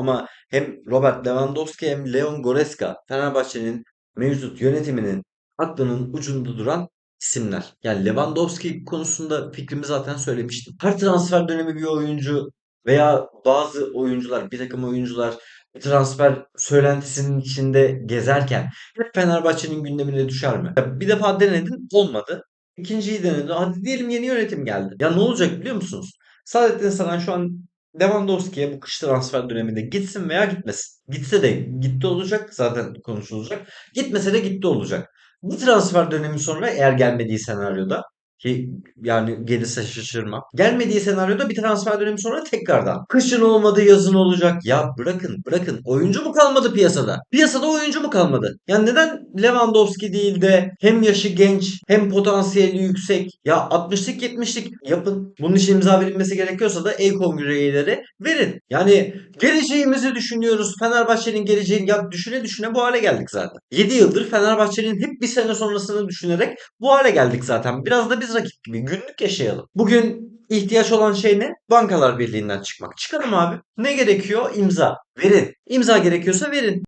ama hem Robert Lewandowski hem Leon Goretzka Fenerbahçe'nin mevcut yönetiminin aklının ucunda duran isimler. Yani Lewandowski konusunda fikrimi zaten söylemiştim. Her transfer dönemi bir oyuncu veya bazı oyuncular, bir takım oyuncular transfer söylentisinin içinde gezerken hep Fenerbahçe'nin gündemine düşer mi? Bir defa denedin olmadı. İkinciyi denedin. Hadi diyelim yeni yönetim geldi. Ya ne olacak biliyor musunuz? Saadettin Saran şu an Lewandowski'ye bu kış transfer döneminde gitsin veya gitmesin. Gitse de gitti olacak zaten konuşulacak. Gitmese de gitti olacak. Bu transfer dönemi sonra eğer gelmediği senaryoda ki yani gelirse şaşırmam. Gelmediği senaryoda bir transfer dönemi sonra tekrardan. Kışın olmadı yazın olacak. Ya bırakın bırakın. Oyuncu mu kalmadı piyasada? Piyasada oyuncu mu kalmadı? Yani neden Lewandowski değil de hem yaşı genç hem potansiyeli yüksek. Ya 60'lık 70'lik yapın. Bunun için imza verilmesi gerekiyorsa da kongre üyeleri verin. Yani geleceğimizi düşünüyoruz. Fenerbahçe'nin geleceğini ya düşüne düşüne bu hale geldik zaten. 7 yıldır Fenerbahçe'nin hep bir sene sonrasını düşünerek bu hale geldik zaten. Biraz da biz rakip gibi günlük yaşayalım. Bugün ihtiyaç olan şey ne? Bankalar Birliği'nden çıkmak. Çıkalım abi. Ne gerekiyor? İmza. Verin. İmza gerekiyorsa verin.